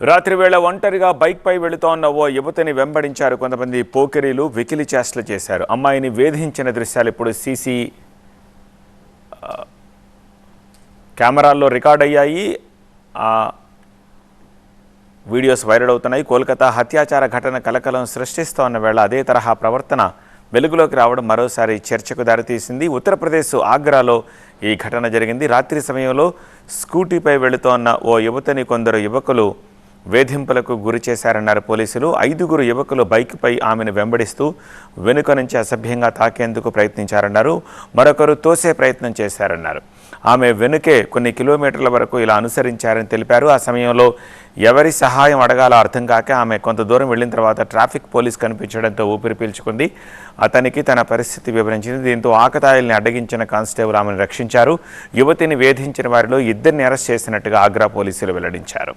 రాత్రివేళ ఒంటరిగా బైక్పై వెళుతోన్న ఓ యువతిని వెంబడించారు. కొంతమంది పోకిరీలు వెకిలి చేష్టలు చేశారు. అమ్మాయిని వేధించిన దృశ్యాలు ఇప్పుడు సీసీ కెమెరాల్లో రికార్డ్ అయ్యాయి. వీడియోస్ వైరల్ అవుతున్నాయి. కోల్కతా హత్యాచార ఘటన కలకలం సృష్టిస్తోన్న వేళ అదే తరహా ప్రవర్తన వెలుగులోకి రావడం మరోసారి చర్చకు దారితీసింది. ఉత్తరప్రదేశ్ ఆగ్రాలో ఈ ఘటన జరిగింది. రాత్రి సమయంలో స్కూటీపై వెళుతోన్న ఓ యువతిని కొందరు యువకులు వేధింపులకు గురి చేశారన్నారు పోలీసులు. ఐదుగురు యువకులు బైక్పై ఆమెను వెంబడిస్తూ వెనుక నుంచి అసభ్యంగా తాకేందుకు ప్రయత్నించారన్నారు. మరొకరు తోసే ప్రయత్నం చేశారన్నారు. ఆమె వెనుకే కొన్ని కిలోమీటర్ల వరకు ఇలా అనుసరించారని తెలిపారు. ఆ సమయంలో ఎవరి సహాయం అడగాలో అర్థం కాక ఆమె కొంత దూరం వెళ్ళిన తర్వాత ట్రాఫిక్ పోలీస్ కనిపించడంతో ఊపిరి పీల్చుకుంది. అతనికి తన పరిస్థితి వివరించింది. దీంతో ఆకతాయిల్ని అడ్డగించిన కానిస్టేబుల్ ఆమెను రక్షించారు. యువతిని వేధించిన వారిలో ఇద్దరిని అరెస్ట్ చేసినట్టుగా ఆగ్రా పోలీసులు వెల్లడించారు.